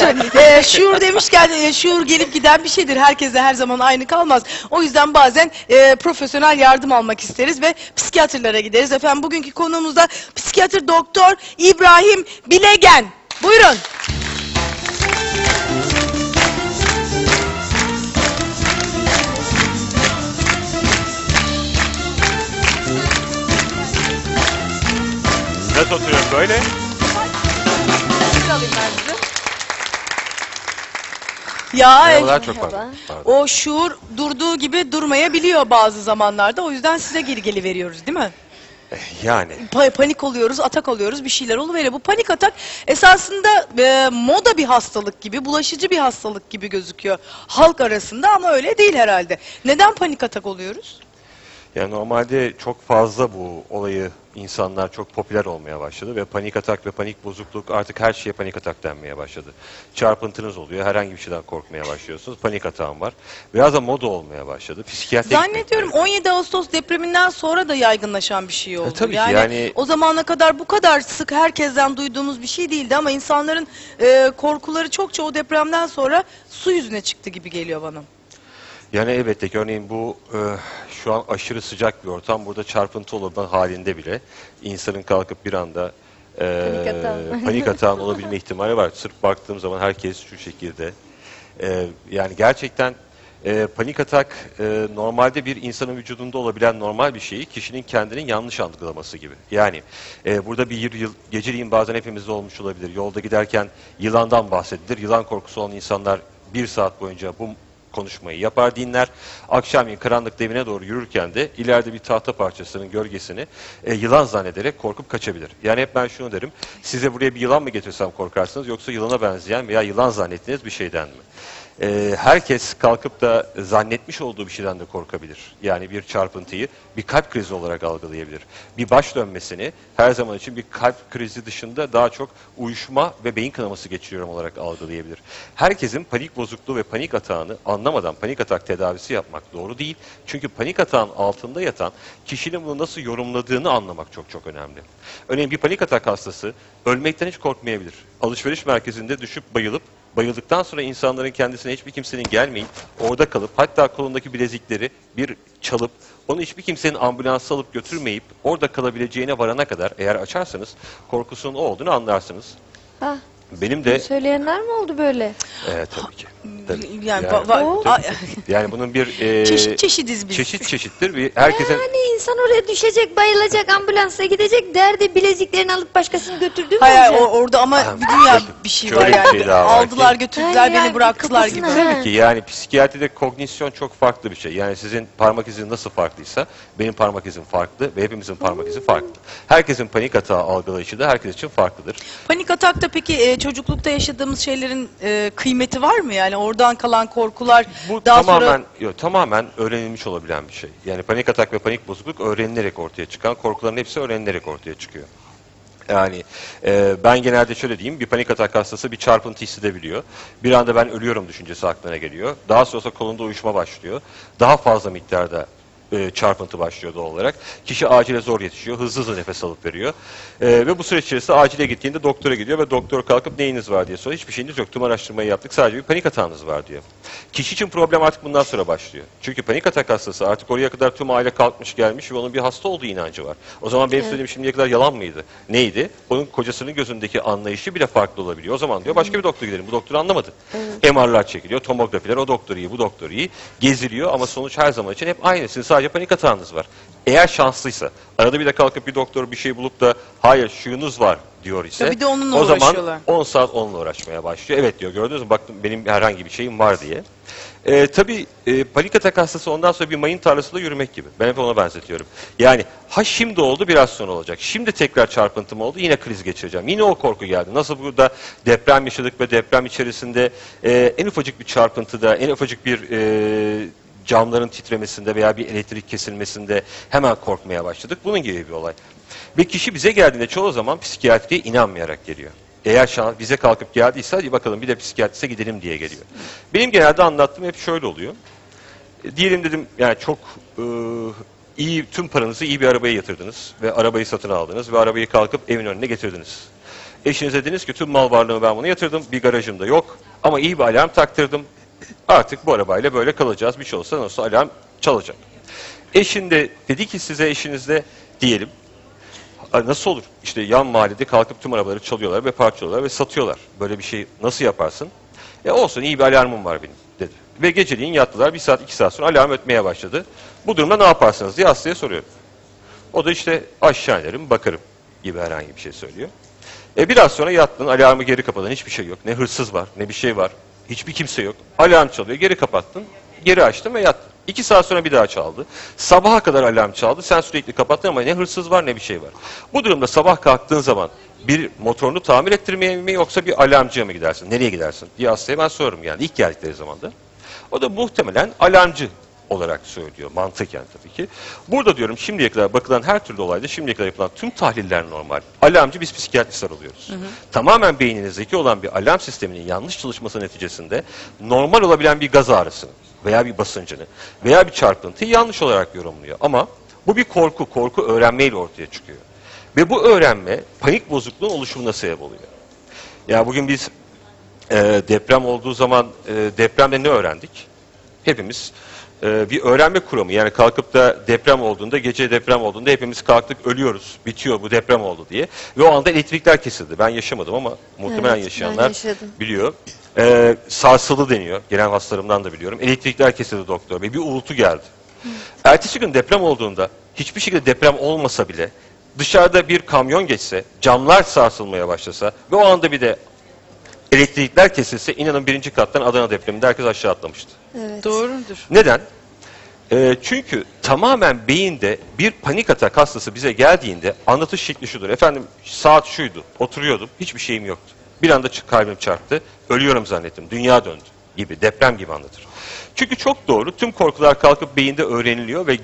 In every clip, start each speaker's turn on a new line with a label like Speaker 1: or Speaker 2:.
Speaker 1: e, şuur demişken e, şuur gelip giden bir şeydir. Herkese her zaman aynı kalmaz. O yüzden bazen e, profesyonel yardım almak isteriz ve psikiyatrlara gideriz. Efendim bugünkü konuğumuz da psikiyatr doktor İbrahim Bilegen. Buyurun.
Speaker 2: Nasıl oturuyorum böyle?
Speaker 1: Ya
Speaker 2: Merhabalar
Speaker 1: e,
Speaker 2: çok pardon. Pardon.
Speaker 1: o şuur durduğu gibi durmayabiliyor bazı zamanlarda. O yüzden size geri geri veriyoruz değil mi?
Speaker 2: Yani
Speaker 1: Pa- panik oluyoruz, atak oluyoruz, bir şeyler oluveriyor. Bu panik atak esasında e, moda bir hastalık gibi, bulaşıcı bir hastalık gibi gözüküyor halk arasında ama öyle değil herhalde. Neden panik atak oluyoruz?
Speaker 2: yani normalde çok fazla bu olayı insanlar çok popüler olmaya başladı ve panik atak ve panik bozukluk artık her şeye panik atak denmeye başladı. Çarpıntınız oluyor, herhangi bir şeyden korkmaya başlıyorsunuz, panik atağım var. Biraz da moda olmaya başladı. Psikiyatri
Speaker 1: Zannediyorum 17 Ağustos depreminden sonra da yaygınlaşan bir şey oldu.
Speaker 2: E, tabii ki yani-
Speaker 1: o zamana kadar bu kadar sık herkesten duyduğumuz bir şey değildi ama insanların e, korkuları çokça o depremden sonra su yüzüne çıktı gibi geliyor bana.
Speaker 2: Yani elbette ki örneğin bu e, şu an aşırı sıcak bir ortam. Burada çarpıntı olabilen halinde bile insanın kalkıp bir anda e,
Speaker 3: panik
Speaker 2: atağın olabilme ihtimali var. Sırf baktığım zaman herkes şu şekilde. E, yani gerçekten e, panik atak e, normalde bir insanın vücudunda olabilen normal bir şeyi kişinin kendinin yanlış algılaması gibi. Yani e, burada bir yıl, geceliğin bazen hepimizde olmuş olabilir. Yolda giderken yılandan bahsedilir. Yılan korkusu olan insanlar bir saat boyunca bu konuşmayı yapar dinler. Akşamleyin karanlıkta evine doğru yürürken de ileride bir tahta parçasının gölgesini e, yılan zannederek korkup kaçabilir. Yani hep ben şunu derim. Size buraya bir yılan mı getirsem korkarsınız yoksa yılana benzeyen veya yılan zannettiğiniz bir şeyden mi? E, herkes kalkıp da zannetmiş olduğu bir şeyden de korkabilir. Yani bir çarpıntıyı bir kalp krizi olarak algılayabilir. Bir baş dönmesini her zaman için bir kalp krizi dışında daha çok uyuşma ve beyin kanaması geçiriyorum olarak algılayabilir. Herkesin panik bozukluğu ve panik atağını anlamadan panik atak tedavisi yapmak doğru değil. Çünkü panik atağın altında yatan kişinin bunu nasıl yorumladığını anlamak çok çok önemli. Örneğin bir panik atak hastası ölmekten hiç korkmayabilir. Alışveriş merkezinde düşüp bayılıp Bayıldıktan sonra insanların kendisine hiçbir kimsenin gelmeyin, orada kalıp hatta kolundaki bilezikleri bir çalıp onu hiçbir kimsenin ambulansa alıp götürmeyip orada kalabileceğine varana kadar eğer açarsanız korkusunun o olduğunu anlarsınız.
Speaker 3: Ha,
Speaker 2: Benim de
Speaker 3: söyleyenler mi oldu böyle?
Speaker 2: evet tabii ki. Tabii.
Speaker 1: Yani,
Speaker 2: Yani-
Speaker 1: va- va-
Speaker 2: Tabii. Yani bunun bir e,
Speaker 1: çeşit biz.
Speaker 2: çeşit çeşittir. Bir herkesin
Speaker 3: Yani insan oraya düşecek, bayılacak, ambulansla gidecek. Derdi bileziklerini alıp başkasını götürdü mü
Speaker 1: Hayır o- orada ama
Speaker 2: Ha,
Speaker 1: bir dünya bir şey
Speaker 2: şöyle
Speaker 1: var
Speaker 2: bir
Speaker 1: yani.
Speaker 2: şey daha var
Speaker 1: Aldılar
Speaker 2: ki-
Speaker 1: götürdüler beni
Speaker 3: yani
Speaker 1: bıraktılar gibi.
Speaker 3: kafasına-
Speaker 2: Tabii ki yani psikiyatride kognisyon çok farklı bir şey. Yani sizin parmak iziniz nasıl farklıysa benim parmak izim farklı ve hepimizin parmak izi farklı. Herkesin panik atağı algılayışı da herkes için farklıdır.
Speaker 1: Panik atakta peki e, çocuklukta yaşadığımız şeylerin e, kıymeti var mı? Yani oradan kalan korkular
Speaker 2: Bu
Speaker 1: daha
Speaker 2: tamamen
Speaker 1: sonra
Speaker 2: yok, tamamen öğrenilmiş olabilen bir şey. Yani panik atak ve panik bozukluk öğrenilerek ortaya çıkan, korkuların hepsi öğrenilerek ortaya çıkıyor. Yani e, ben genelde şöyle diyeyim, bir panik atak hastası bir çarpıntı hissedebiliyor. Bir anda ben ölüyorum düşüncesi aklına geliyor. Daha sonra kolunda uyuşma başlıyor. Daha fazla miktarda e, çarpıntı başlıyor doğal olarak. Kişi acile zor yetişiyor, hızlı hızlı nefes alıp veriyor. E, ve bu süreç içerisinde acile gittiğinde doktora gidiyor ve doktor kalkıp neyiniz var diye soruyor. Hiçbir şeyiniz yok, tüm araştırmayı yaptık, sadece bir panik atağınız var diyor. Kişi için problem artık bundan sonra başlıyor. Çünkü panik atak hastası artık oraya kadar tüm aile kalkmış gelmiş ve onun bir hasta olduğu inancı var. O zaman benim söylediğim şimdiye kadar yalan mıydı? Neydi? Onun kocasının gözündeki anlayışı bile farklı olabiliyor. O zaman diyor başka bir doktora gidelim. Bu doktor anlamadı. MR'lar çekiliyor, tomografiler, o doktor iyi, bu doktor iyi. Geziliyor ama sonuç her zaman için hep aynı. Sizin sadece panik atağınız var. Eğer şanslıysa, arada bir de kalkıp bir doktor bir şey bulup da hayır şuyunuz var diyor ise
Speaker 1: Tabii de onunla
Speaker 2: o zaman
Speaker 1: uğraşıyorlar.
Speaker 2: 10 saat onunla uğraşmaya başlıyor. Evet diyor gördünüz mü baktım benim herhangi bir şeyim var diye. Ee, tabii e, panik atak hastası ondan sonra bir mayın tarlasında yürümek gibi. Ben hep ona benzetiyorum. Yani ha şimdi oldu biraz sonra olacak. Şimdi tekrar çarpıntım oldu yine kriz geçireceğim. Yine o korku geldi. Nasıl burada deprem yaşadık ve deprem içerisinde e, en ufacık bir çarpıntıda en ufacık bir e, camların titremesinde veya bir elektrik kesilmesinde hemen korkmaya başladık. Bunun gibi bir olay. Ve kişi bize geldiğinde çoğu zaman psikiyatriye inanmayarak geliyor. Eğer şans bize kalkıp geldiyse hadi bakalım bir de psikiyatrise gidelim diye geliyor. Benim genelde anlattığım hep şöyle oluyor. E, Diyelim dedim yani çok e, iyi tüm paranızı iyi bir arabaya yatırdınız ve arabayı satın aldınız ve arabayı kalkıp evin önüne getirdiniz. Eşinize dediniz ki tüm mal varlığımı ben buna yatırdım. Bir garajım da yok. Ama iyi bir alarm taktırdım. Artık bu arabayla böyle kalacağız. Bir şey olsa nasıl alarm çalacak. Eşin de dedi ki size eşinizde diyelim. "Ay Nasıl olur? İşte yan mahallede kalkıp tüm arabaları çalıyorlar ve parçalıyorlar ve satıyorlar. Böyle bir şey nasıl yaparsın? E olsun iyi bir alarmım var benim dedi. Ve geceliğin yattılar. Bir saat iki saat sonra alarm ötmeye başladı. Bu durumda ne yaparsınız diye Aslı'ya soruyorum. O da işte aşağı inerim bakarım gibi herhangi bir şey söylüyor. E biraz sonra yattın alarmı geri kapadın hiçbir şey yok. Ne hırsız var ne bir şey var. Hiçbir kimse yok. Alarm çalıyor geri kapattın. Geri açtın ve yattın. İki saat sonra bir daha çaldı. Sabaha kadar alarm çaldı. Sen sürekli kapattın ama ne hırsız var ne bir şey var. Bu durumda sabah kalktığın zaman bir motorunu tamir ettirmeye mi yoksa bir alarmcıya mı gidersin? Nereye gidersin? diye Aslı'ya ben soruyorum yani ilk geldikleri zaman da. O da muhtemelen alarmcı olarak söylüyor mantıken tabii ki. Burada diyorum şimdiye kadar bakılan her türlü olayda şimdiye kadar yapılan tüm tahliller normal. Alarmcı biz psikiyatristler oluyoruz. Tamamen beyninizdeki olan bir alarm sisteminin yanlış çalışması neticesinde normal olabilen bir gaz ağrısını veya bir basıncını veya bir çarpıntıyı yanlış olarak yorumluyor. Ama bu bir korku, korku öğrenmeyle ortaya çıkıyor. Ve bu öğrenme panik bozukluğun oluşumuna sebep oluyor. Ya bugün biz e, deprem olduğu zaman e, depremde ne öğrendik? Hepimiz e, bir öğrenme kuramı. Yani kalkıp da deprem olduğunda gece deprem olduğunda hepimiz kalktık ölüyoruz bitiyor bu deprem oldu diye. Ve o anda elektrikler kesildi. Ben yaşamadım ama muhtemelen
Speaker 3: Evet,
Speaker 2: yaşayanlar biliyor. E, sarsılı deniyor. Gelen hastalarımdan da biliyorum. Elektrikler kesildi doktor bey. Bir uğultu geldi. Ertesi gün deprem olduğunda hiçbir şekilde deprem olmasa bile dışarıda bir kamyon geçse camlar sarsılmaya başlasa ve o anda bir de elektrikler kesilse inanın birinci kattan Adana depreminde herkes aşağı atlamıştı.
Speaker 3: Evet.
Speaker 1: Doğrudur.
Speaker 2: Neden? Ee, çünkü tamamen beyinde bir panik atak hastası bize geldiğinde anlatış şekli şudur. Efendim saat şuydu, oturuyordum, hiçbir şeyim yoktu. Bir anda kalbim çarptı, ölüyorum zannettim, dünya döndü gibi, deprem gibi anlatır. Çünkü çok doğru, tüm korkular kalkıp beyinde öğreniliyor ve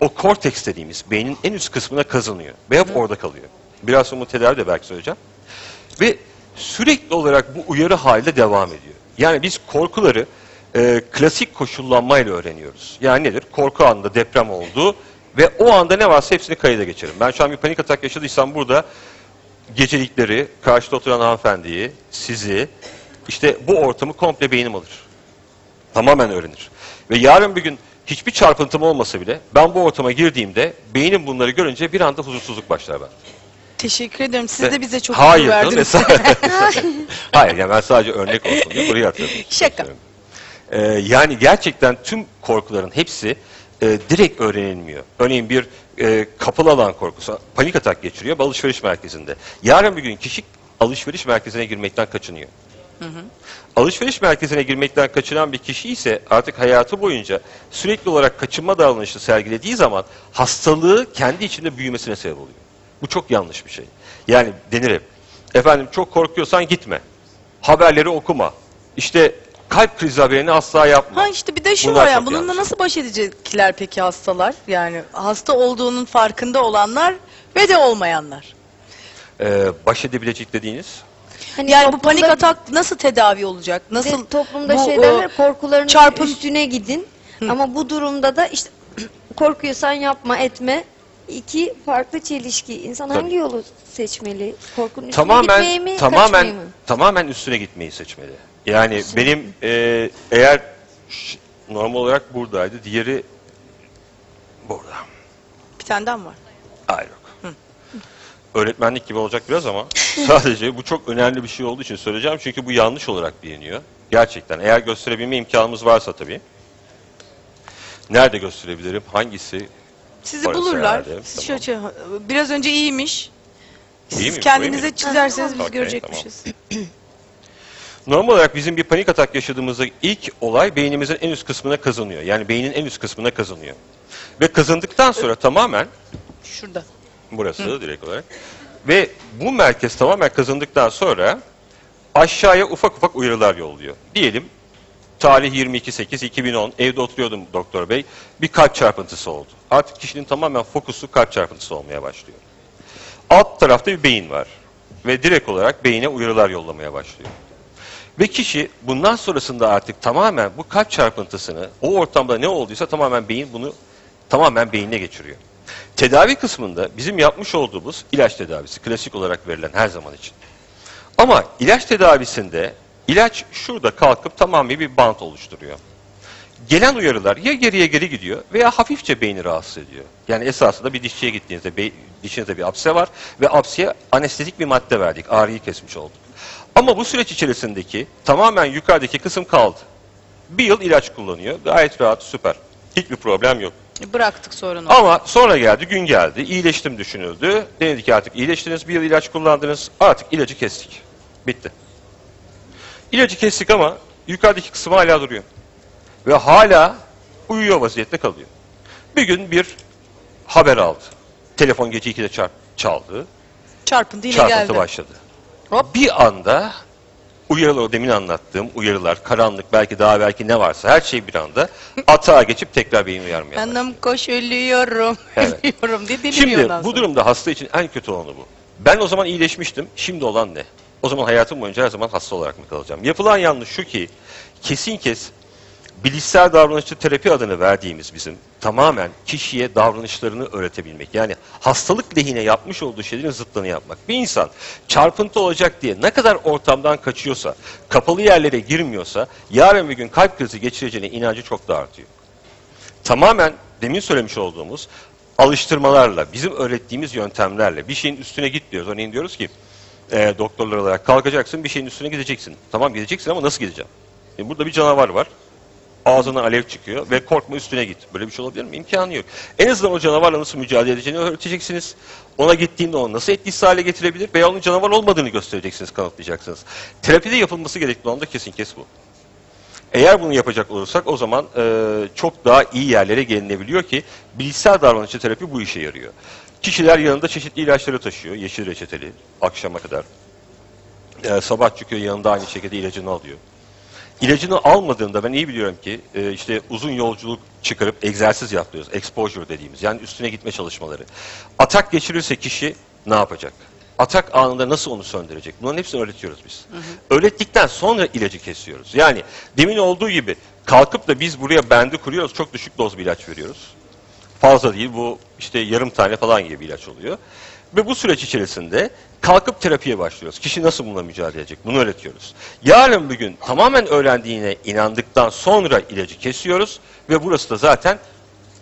Speaker 2: o korteks dediğimiz beynin en üst kısmına kazınıyor ve hep orada kalıyor. Biraz sonra tedavi de belki söyleyeceğim. Ve sürekli olarak bu uyarı halde devam ediyor. Yani biz korkuları e, klasik koşullanmayla öğreniyoruz. Yani nedir? Korku anında deprem oldu ve o anda ne varsa hepsini kayıda geçerim. Ben şu an bir panik atak yaşadıysam burada gecelikleri, karşıda oturan hanımefendiyi, sizi, işte bu ortamı komple beynim alır. Tamamen öğrenir. Ve yarın bir gün hiçbir çarpıntım olmasa bile ben bu ortama girdiğimde beynim bunları görünce bir anda huzursuzluk başlar ben.
Speaker 1: Teşekkür ederim. Siz de bize çok
Speaker 2: Hayır, canım,
Speaker 1: verdiniz.
Speaker 2: Hayır yani ben sadece örnek olsun diye buraya hatırladım.
Speaker 1: Şaka.
Speaker 2: Ee, yani gerçekten tüm korkuların hepsi e, direkt öğrenilmiyor. Örneğin bir e, kapalı alan korkusu, panik atak geçiriyor alışveriş merkezinde. Yarın bir gün kişi alışveriş merkezine girmekten kaçınıyor. Alışveriş merkezine girmekten kaçınan bir kişi ise artık hayatı boyunca sürekli olarak kaçınma davranışı sergilediği zaman hastalığı kendi içinde büyümesine sebep oluyor. Bu çok yanlış bir şey. Yani denir hep. Efendim çok korkuyorsan gitme. Haberleri okuma. İşte kalp krizi haberini asla yapma.
Speaker 1: Ha işte bir de şu
Speaker 2: Bunlar
Speaker 1: var ya
Speaker 2: çok
Speaker 1: bununla
Speaker 2: yanlış.
Speaker 1: nasıl baş edecekler peki hastalar? Yani hasta olduğunun farkında olanlar ve de olmayanlar.
Speaker 2: Ee, baş edebilecek dediğiniz
Speaker 3: Hani
Speaker 1: Yani bu panik atak nasıl tedavi olacak? Nasıl
Speaker 3: de- toplumda
Speaker 1: bu,
Speaker 3: şey
Speaker 1: e,
Speaker 3: derler korkuların
Speaker 1: çarpın-
Speaker 3: üstüne gidin. Ama bu durumda da işte korkuyorsan yapma etme. İki farklı çelişki. İnsan
Speaker 2: Tabii.
Speaker 3: hangi yolu seçmeli? Korkunun üstüne
Speaker 2: tamamen
Speaker 3: gitmeyi mi,
Speaker 2: tamamen
Speaker 3: kaçmayı mı?
Speaker 2: tamamen üstüne gitmeyi seçmeli. Yani benim e, eğer ş- normal olarak buradaydı, diğeri burada.
Speaker 1: bir tane daha mı var?
Speaker 2: Hayır yok. Öğretmenlik gibi olacak biraz ama sadece bu çok önemli bir şey olduğu için söyleyeceğim. Çünkü bu yanlış olarak biliniyor. Gerçekten. Eğer gösterebilme imkanımız varsa tabii. Nerede gösterebilirim? Hangisi?
Speaker 1: Sizi
Speaker 2: Orası
Speaker 1: bulurlar.
Speaker 2: herhalde,
Speaker 1: Siz
Speaker 2: tamam.
Speaker 1: şöyle- biraz önce iyiymiş. Siz
Speaker 2: İyi miyim?
Speaker 1: kendinize çizerseniz biz
Speaker 2: Okey,
Speaker 1: görecekmişiz.
Speaker 2: Normal olarak bizim bir panik atak yaşadığımızda ilk olay beynimizin en üst kısmına kazanıyor. Yani beynin en üst kısmına kazanıyor. Ve kazındıktan sonra tamamen
Speaker 1: Şurada.
Speaker 2: burası direkt olarak ve bu merkez tamamen kazındıktan sonra aşağıya ufak ufak uyarılar yolluyor. Diyelim tarih 22.8.2010 evde oturuyordum doktor bey bir kalp çarpıntısı oldu. Artık kişinin tamamen fokusu kalp çarpıntısı olmaya başlıyor. Alt tarafta bir beyin var ve direkt olarak beyine uyarılar yollamaya başlıyor. Ve kişi bundan sonrasında artık tamamen bu kalp çarpıntısını o ortamda ne olduysa tamamen beyin bunu tamamen beynine geçiriyor. Tedavi kısmında bizim yapmış olduğumuz ilaç tedavisi klasik olarak verilen her zaman için. Ama ilaç tedavisinde ilaç şurada kalkıp tamamen bir bant oluşturuyor. Gelen uyarılar ya geriye geri gidiyor veya hafifçe beyni rahatsız ediyor. Yani esasında bir dişçiye gittiğinizde dişinizde bir apse var ve apseye anestezik bir madde verdik. Ağrıyı kesmiş olduk. Ama bu süreç içerisindeki tamamen yukarıdaki kısım kaldı. Bir yıl ilaç kullanıyor. Gayet rahat, süper. Hiçbir problem yok.
Speaker 1: Bıraktık sorunu.
Speaker 2: Ama sonra geldi, gün geldi. İyileştim düşünüldü. Denildi ki artık iyileştiniz, bir yıl ilaç kullandınız. Artık ilacı kestik. Bitti. İlacı kestik ama yukarıdaki kısım hala duruyor. Ve hala uyuyor vaziyette kalıyor. Bir gün bir haber aldı. Telefon gece 2'de çarp, çaldı.
Speaker 1: Çarpıntı yine
Speaker 2: Çarpıntı
Speaker 1: geldi.
Speaker 2: başladı.
Speaker 1: Hop.
Speaker 2: Bir anda uyarılar, o demin anlattığım uyarılar, karanlık, belki daha belki ne varsa her şey bir anda atağa geçip tekrar beyin uyarmaya başladı.
Speaker 1: Anam koş ölüyorum,
Speaker 2: Evet.
Speaker 1: ölüyorum diye deliriyor
Speaker 2: Şimdi bu
Speaker 1: sonra.
Speaker 2: durumda hasta için en kötü olanı bu. Ben o zaman iyileşmiştim. Şimdi olan ne? O zaman hayatım boyunca her zaman hasta olarak mı kalacağım? Yapılan yanlış şu ki kesin kes bilişsel davranışçı terapi adını verdiğimiz bizim tamamen kişiye davranışlarını öğretebilmek. Yani hastalık lehine yapmış olduğu şeylerin zıttını yapmak. Bir insan çarpıntı olacak diye ne kadar ortamdan kaçıyorsa, kapalı yerlere girmiyorsa yarın bir gün kalp krizi geçireceğine inancı çok da artıyor tamamen demin söylemiş olduğumuz alıştırmalarla, bizim öğrettiğimiz yöntemlerle bir şeyin üstüne git diyoruz. Örneğin diyoruz ki e, doktorlar olarak kalkacaksın, bir şeyin üstüne gideceksin. Tamam gideceksin ama nasıl gideceğim? Burada bir canavar var. Ağzına alev çıkıyor ve korkma üstüne git. Böyle bir şey olabilir mi? İmkanı yok. En azından o canavarla nasıl mücadele edeceğini öğreteceksiniz. Ona gittiğinde onu nasıl etkisiz hale getirebilir veya onun canavar olmadığını göstereceksiniz, kanıtlayacaksınız. Terapide yapılması gerektiği anda kesin kes bu. Eğer bunu yapacak olursak o zaman e, çok daha iyi yerlere gelinebiliyor ki bilişsel davranışçı terapi bu işe yarıyor. Kişiler yanında çeşitli ilaçları taşıyor. Yeşil reçeteli akşama kadar. E, sabah çıkıyor yanında aynı şekilde ilacını alıyor. İlacını almadığında ben iyi biliyorum ki e, işte uzun yolculuk çıkarıp egzersiz yapıyoruz. Exposure dediğimiz yani üstüne gitme çalışmaları. Atak geçirirse kişi ne yapacak? Atak anında nasıl onu söndürecek? Bunların hepsini öğretiyoruz biz. Öğrettikten sonra ilacı kesiyoruz. Yani demin olduğu gibi kalkıp da biz buraya bendi kuruyoruz. Çok düşük doz bir ilaç veriyoruz. Fazla değil bu işte yarım tane falan gibi bir ilaç oluyor. Ve bu süreç içerisinde kalkıp terapiye başlıyoruz. Kişi nasıl bununla mücadele edecek? Bunu öğretiyoruz. Yarın bir gün tamamen öğrendiğine inandıktan sonra ilacı kesiyoruz ve burası da zaten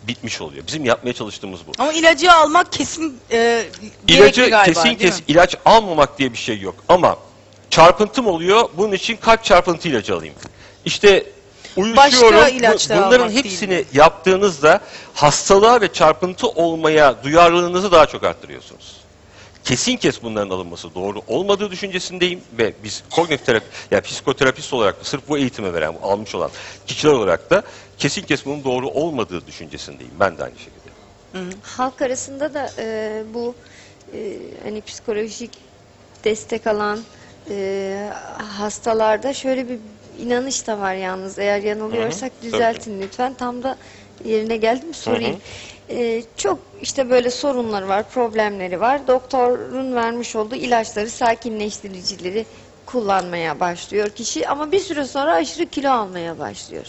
Speaker 2: bitmiş oluyor. Bizim yapmaya çalıştığımız bu.
Speaker 1: Ama ilacı almak kesin e,
Speaker 2: İlacı
Speaker 1: galiba
Speaker 2: kesin
Speaker 1: değil
Speaker 2: kes
Speaker 1: mi?
Speaker 2: ilaç almamak diye bir şey yok. Ama çarpıntım oluyor. Bunun için kalp çarpıntı ilacı alayım. İşte uyuşuyorum. Bu- bunların hepsini
Speaker 1: değil.
Speaker 2: yaptığınızda hastalığa ve çarpıntı olmaya duyarlılığınızı daha çok arttırıyorsunuz. Kesin kes bunların alınması doğru olmadığı düşüncesindeyim ve biz kognitif terapi, yani psikoterapist olarak da sırf bu eğitimi veren, almış olan kişiler olarak da kesin kes bunun doğru olmadığı düşüncesindeyim. Ben de aynı şekilde.
Speaker 3: Halk arasında da e, bu e, hani psikolojik destek alan e, hastalarda şöyle bir inanış da var yalnız. Eğer yanılıyorsak
Speaker 2: Hı hı,
Speaker 3: düzeltin lütfen. Tam da yerine geldi mi sorayım. E, çok işte böyle sorunları var, problemleri var. Doktorun vermiş olduğu ilaçları, sakinleştiricileri kullanmaya başlıyor kişi ama bir süre sonra aşırı kilo almaya başlıyor.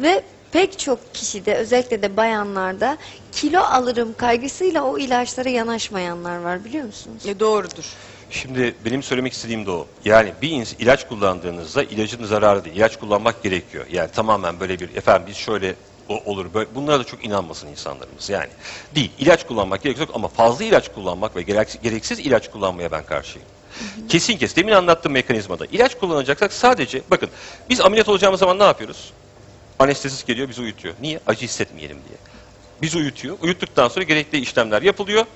Speaker 3: Ve pek çok kişide özellikle de bayanlarda kilo alırım kaygısıyla o ilaçlara yanaşmayanlar var biliyor musunuz?
Speaker 1: E, doğrudur.
Speaker 2: Şimdi benim söylemek istediğim de o. Yani bir ilaç kullandığınızda ilacın zararı değil. İlaç kullanmak gerekiyor. Yani tamamen böyle bir efendim biz şöyle olur bunlara da çok inanmasın insanlarımız yani. Değil. İlaç kullanmak gerekiyor ama fazla ilaç kullanmak ve gereksiz, gereksiz ilaç kullanmaya ben karşıyım. Kesin kes. Demin anlattığım mekanizmada. ilaç kullanacaksak sadece bakın biz ameliyat olacağımız zaman ne yapıyoruz? Anestezist geliyor bizi uyutuyor. Niye? Acı hissetmeyelim diye. Bizi uyutuyor. Uyuttuktan sonra gerekli işlemler yapılıyor.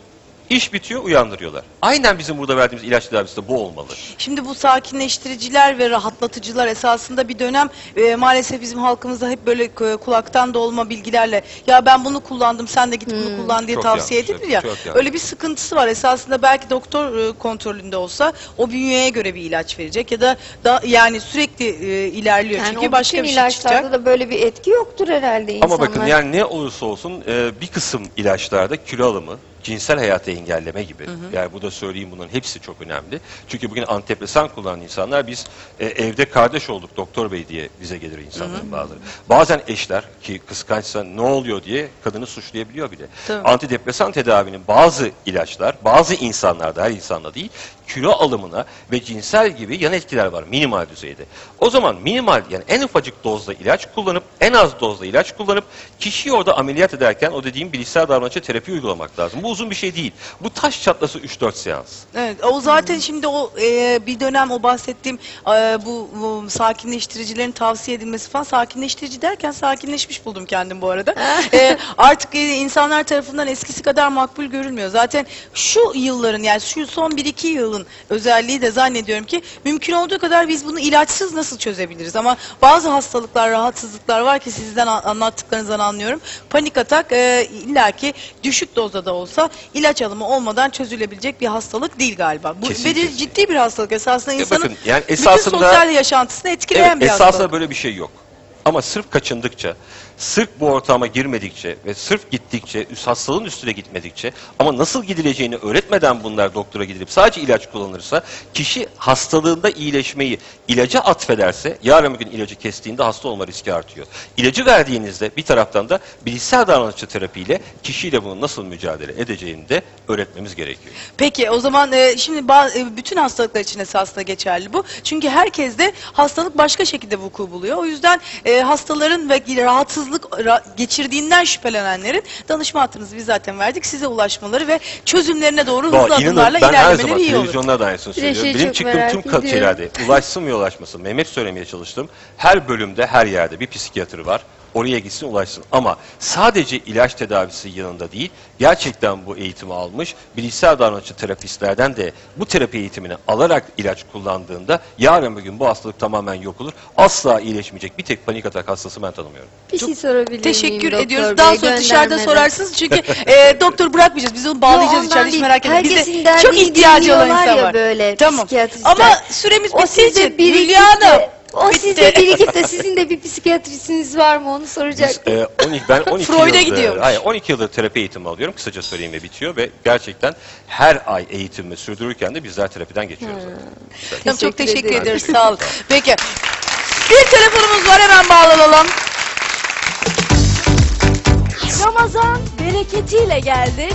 Speaker 2: İş bitiyor, uyandırıyorlar. Aynen bizim burada verdiğimiz ilaç tedavisi de bu olmalı.
Speaker 1: Şimdi bu sakinleştiriciler ve rahatlatıcılar esasında bir dönem e, maalesef bizim halkımızda hep böyle e, kulaktan dolma bilgilerle ya ben bunu kullandım sen de git bunu kullan diye
Speaker 2: Çok
Speaker 1: tavsiye
Speaker 2: yanlış,
Speaker 1: edilir ya.
Speaker 2: çok yanlış.
Speaker 1: Öyle bir sıkıntısı var. Esasında belki doktor e, kontrolünde olsa o bünyeye göre bir ilaç verecek ya da, da yani sürekli e, ilerliyor
Speaker 3: Yani
Speaker 1: çünkü
Speaker 3: o
Speaker 1: başka
Speaker 3: bütün
Speaker 1: bir şey
Speaker 3: ilaçlarda
Speaker 1: çıkacak.
Speaker 3: da böyle bir etki yoktur herhalde
Speaker 2: Ama
Speaker 3: insanlar.
Speaker 2: bakın yani ne olursa olsun e, bir kısım ilaçlarda kilo alımı cinsel hayatı engelleme gibi. Yani bu da söyleyeyim bunların hepsi çok önemli. Çünkü bugün antidepresan kullanan insanlar biz e, evde kardeş olduk doktor bey diye bize gelir insanların bazıları. Bazen eşler ki kıskançsa ne oluyor diye kadını suçlayabiliyor bile.
Speaker 1: Tabii.
Speaker 2: Antidepresan tedavinin bazı ilaçlar bazı insanlarda her insanda değil kilo alımına ve cinsel gibi yan etkiler var minimal düzeyde. O zaman minimal yani en ufacık dozda ilaç kullanıp en az dozda ilaç kullanıp kişiyi orada ameliyat ederken o dediğim bilişsel davranışa terapi uygulamak lazım. Bu uzun bir şey değil. Bu taş çatlası 3-4 seans.
Speaker 1: Evet, o zaten şimdi o e, bir dönem o bahsettiğim e, bu, bu sakinleştiricilerin tavsiye edilmesi falan sakinleştirici derken sakinleşmiş buldum kendim bu arada. E, artık e, insanlar tarafından eskisi kadar makbul görülmüyor. Zaten şu yılların yani şu son 1-2 yılın özelliği de zannediyorum ki mümkün olduğu kadar biz bunu ilaçsız nasıl çözebiliriz? Ama bazı hastalıklar, rahatsızlıklar var ki sizden a- anlattıklarınızdan anlıyorum. Panik atak e, illaki düşük dozda da olsa ilaç alımı olmadan çözülebilecek bir hastalık değil galiba. Bu
Speaker 2: Kesinlikle.
Speaker 1: ciddi bir hastalık esasında
Speaker 2: E
Speaker 1: insanın
Speaker 2: bakın, yani
Speaker 1: bütün
Speaker 2: esasında-
Speaker 1: sosyal yaşantısını etkileyen
Speaker 2: Evet,
Speaker 1: bir
Speaker 2: esasında
Speaker 1: hastalık.
Speaker 2: böyle bir şey yok. Ama sırf kaçındıkça, sırf bu ortama girmedikçe ve sırf gittikçe, üst hastalığın üstüne gitmedikçe ama nasıl gidileceğini öğretmeden bunlar doktora gidilip sadece ilaç kullanılırsa kişi hastalığında iyileşmeyi ilaca atfederse yarın bir gün ilacı kestiğinde hasta olma riski artıyor. İlacı verdiğinizde bir taraftan da bilişsel davranışçı terapiyle kişiyle bunu nasıl mücadele edeceğini de öğretmemiz gerekiyor.
Speaker 1: Peki o zaman e, şimdi e, bütün hastalıklar için esasında geçerli bu. Çünkü herkeste hastalık başka şekilde vuku buluyor. O yüzden e, hastaların ve rahatsızlık ra- geçirdiğinden şüphelenenlerin danışma hattınızı biz zaten verdik. Size ulaşmaları ve çözümlerine doğru hızlı
Speaker 2: inanın
Speaker 1: adımlarla
Speaker 2: ben her zaman
Speaker 1: ilerlemeleri iyi olur.
Speaker 2: televizyonda da aynısını
Speaker 3: Bir de
Speaker 2: söylüyorum.
Speaker 3: şeyi
Speaker 2: Benim çıktığım tüm
Speaker 3: ediyorum.
Speaker 2: kat şeylerde ulaşsın mı ulaşmasın Mehmet söylemeye çalıştım. Her bölümde her yerde bir psikiyatr var. Oraya gitsin ulaşsın. Ama sadece ilaç tedavisi yanında değil, gerçekten bu eğitimi almış bilişsel davranışçı terapistlerden de bu terapi eğitimini alarak ilaç kullandığında yarın bir gün bu hastalık tamamen yok olur. Asla iyileşmeyecek bir tek panik atak hastası ben tanımıyorum.
Speaker 3: Bir şey sorabilir miyim
Speaker 1: Teşekkür
Speaker 3: doktor
Speaker 1: ediyoruz.
Speaker 3: bey,
Speaker 1: Daha sonra dışarıda
Speaker 3: göndermeden?
Speaker 1: sorarsınız çünkü e, doktor bırakmayacağız. Biz onu bağlayacağız
Speaker 3: Yo, ondan
Speaker 1: içeride hiç
Speaker 3: değil.
Speaker 1: merak etmeyin.
Speaker 3: Herkesin derdini
Speaker 1: çok ihtiyacı olan
Speaker 3: dinliyorlar
Speaker 1: insan
Speaker 3: ya
Speaker 1: var.
Speaker 3: böyle
Speaker 1: Tamam.
Speaker 3: psikiyatristler.
Speaker 1: Ama süremiz
Speaker 3: O
Speaker 1: bittiği
Speaker 3: sizde
Speaker 1: için
Speaker 3: birikip
Speaker 1: Hülya Hanım.
Speaker 3: O
Speaker 1: bitti.
Speaker 3: sizde birikip de sizin de bir psikiyatristiniz var mı onu
Speaker 2: Biz,
Speaker 3: soracaktım.
Speaker 2: e, 12, ben 12
Speaker 1: Freud'a
Speaker 2: yıldır,
Speaker 1: gidiyormuş.
Speaker 2: hayır, 12 yıldır terapi eğitimi alıyorum. Kısaca söyleyeyim ve bitiyor ve gerçekten her ay eğitimimi sürdürürken de bizler terapiden geçiyoruz. zaten.
Speaker 1: Tamam, çok
Speaker 3: Teşekkür
Speaker 1: teşekkür
Speaker 3: ederim.
Speaker 1: ederiz. Sağ olun. Peki. Bir telefonumuz var hemen bağlanalım.
Speaker 4: Ramazan bereketiyle geldi.